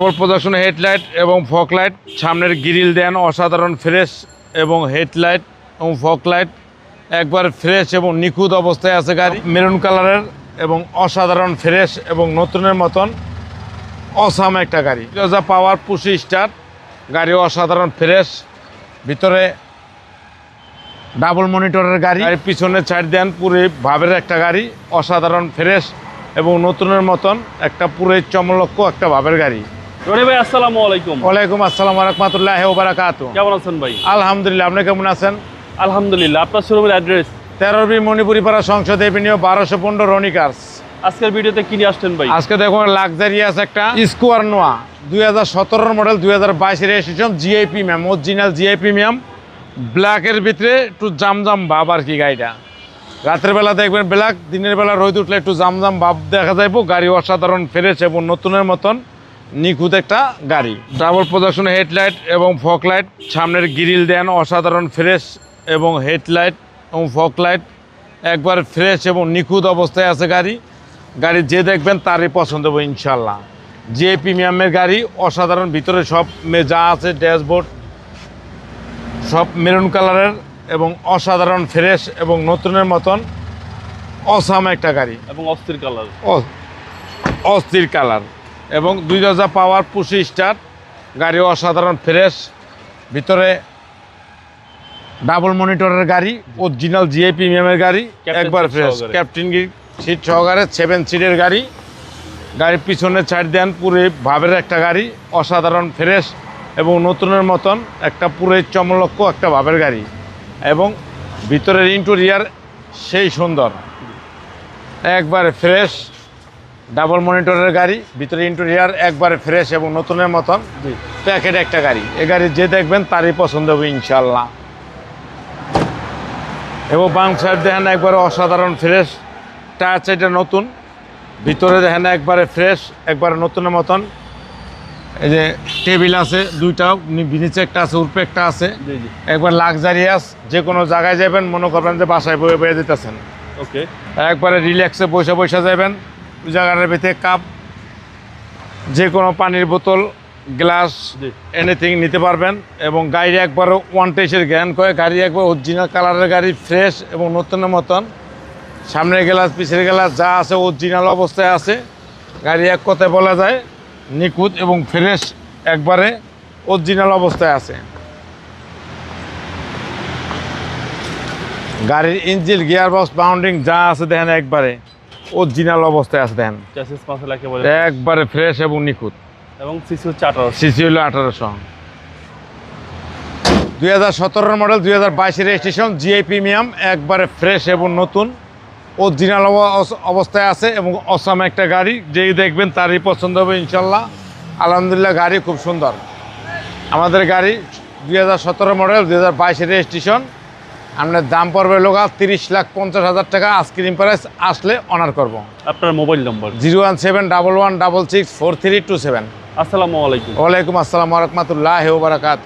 Double প্রদর্শন headlight এবং ফক লাইট, সামনের গ্রিল দেন অসাধারণ ফ্রেশ এবং হেডলাইট এবং ফক লাইট। একবার ফ্রেশ এবং নিখুঁত অবস্থায় আছে গাড়ি। মেরুন কালারের এবং অসাধারণ ফ্রেশ এবং নতুনের মতন অসাম একটা গাড়ি। যা পাওয়ার পুশি স্টার্ট। গাড়ি অসাধারণ ফ্রেশ। ভিতরে ডাবল মনিটরের গাড়ি। গাড়ির পিছনে ছাড় দেন পুরো ভাবের একটা গাড়ি। অসাধারণ ফ্রেশ এবং নতুনের মতন একটা পুরো চমলক্ষ একটা ভাবের গাড়ি। রনি ভাই আসসালামু আলাইকুম। ওয়ালাইকুম আসসালাম রহমতুল্লাহ ওবারাকাত কেমন আছেন ভাই? আলহামদুলিল্লাহ আপনি কেমন আছেন? আলহামদুলিল্লাহ আপনার শোরুমের অ্যাড্রেস? তেরো বি মণিপুরি পাড়া সংসদ এভিনিউ বারোশো পনেরো রনি কার্স আজকের ভিডিওতে কি নিয়ে আসছেন ভাই? আজকে দেখুন লাক্সারিয়াস একটা স্কোয়ার নোয়া দুই হাজার সতেরোর মডেল দুই হাজার বাইশের রেজিস্ট্রেশন জিআইপি ম্যাম অরিজিনাল জিআইপি ম্যাম ব্ল্যাকের ভিতরে একটু জামজাম ভাব আর কি গাড়িটা। রাতের বেলা দেখবেন ব্ল্যাক দিনের বেলা রোদ উঠলে একটু জামজাম ভাব দেখা যাইব গাড়ি অসাধারণ ফ্রেশ এবং নতুনের মতন। নিখুঁত একটা গাড়ি। ডাবল প্রদর্শন হেডলাইট এবং ফক লাইট সামনের গ্রিল দেন অসাধারণ ফ্রেশ এবং হেডলাইট এবং ফক লাইট। একবার ফ্রেশ এবং নিখুঁত অবস্থায় আছে গাড়ি। গাড়ি যে দেখবেন তারই পছন্দ হবে ইনশাল্লাহ যে প্রিমিয়ামের গাড়ি অসাধারণ ভিতরে সব মে- যা আছে ড্যাশবোর্ড সব মেরুন কালারের এবং অসাধারণ ফ্রেশ এবং নতুনের মতন অসাম একটা গাড়ি। এবং অস্থির কালার। অস্থির কালার। এবং দুই দরজা পাওয়ার পুশি স্টার্ট। গাড়ি অসাধারণ ফ্রেশ। ভিতরে ডাবল মনিটরের গাড়ি অরিজিনাল জিআই প্রিমিয়ামের গাড়ি একবার ফ্রেশ। ক্যাপ্টেন সিট সহকারে সেভেন সিটের গাড়ি। গাড়ির পিছনে ছাড় দেন পুরো ভাবের একটা গাড়ি অসাধারণ ফ্রেশ এবং নতুনের মতন একটা পুরো চমলক্ষ একটা ভাবের গাড়ি এবং ভিতরের ইন্টেরিয়ার সেই সুন্দর। একবারে ফ্রেশ ডাবল মনিটরের গাড়ি ভিতরে ইন্টেরিয়ার একবারে ফ্রেশ এবং নতুনের মতন। জি। প্যাকেট একটা গাড়ি। এ গাড়ি যে দেখবেন তারই পছন্দ হবে ইনশাল্লাহ এবং বাম সাইড দেখেন একবারে অসাধারণ ফ্রেশ টায়ার সাইডটা নতুন। ভিতরে দেখেন একবারে ফ্রেশ একবারে নতুনের মতন। এই যে টেবিল আছে দুইটা নি- নিচে একটা আছে উপরে একটা আছে। একবার লাক্সারিয়াস যে কোনো জায়গায় যাবেন মনে করবেন যে বাসায় বয়ে বয়ে দিতেছেন ওকে একবারে রিল্যাক্সে বসে বসে যাবেন। জায়গাটার ভিতরে কাপ যে কোনো পানির বোতল গ্লাস এনিথিং নিতে পারবেন। এবং গাড়ি একবার ওয়ান টেস্টের জ্ঞান করে গাড়ি একবার অরিজিনাল কালারের গাড়ি ফ্রেশ এবং নতুনের মতন। সামনের গ্লাস পিছের গ্লাস যা আছে অরিজিনাল অবস্থায় আছে। গাড়ি এক কথায় বলা যায় নিখুঁত এবং ফ্রেশ একবারে অরিজিনাল অবস্থায় আছে। গাড়ির ইঞ্জিল গিয়ার বক্স বাউন্ডিং যা আছে দেখেন একবারে। অরিজিনাল অবস্থায় আছে পাঁচেল একেবারে একবারে ফ্রেশ এবং নিখুঁত। এবং সিসি হচ্ছে আঠারো সিসি হলো আঠারোশো। দুই হাজার সতেরোর মডেল দুই হাজার বাইশের রেজিস্ট্রেশন জিআই প্রিমিয়াম একবারে ফ্রেশ এবং নতুন। অরিজিনাল অবস্থায় আছে এবং অসাম একটা গাড়ি। যেই দেখবেন তারই পছন্দ হবে ইনশাল্লাহ। আলহামদুলিল্লাহ গাড়ি খুব সুন্দর। আমাদের গাড়ি দুই হাজার সতেরো মডেল দুই হাজার বাইশের রেজিস্ট্রেশন আপনার দাম পড়বে লোকা তিরিশ লাখ পঞ্চাশ হাজার টাকা। আইসক্রিম প্রাইস আসলে অনার করব। আপনার mobile number zero one seven double one double six four three two seven. আসসালামু আলাইকুম। ওয়ালাইকুম আসসালাম রহমতুল্লাহ বারাকাত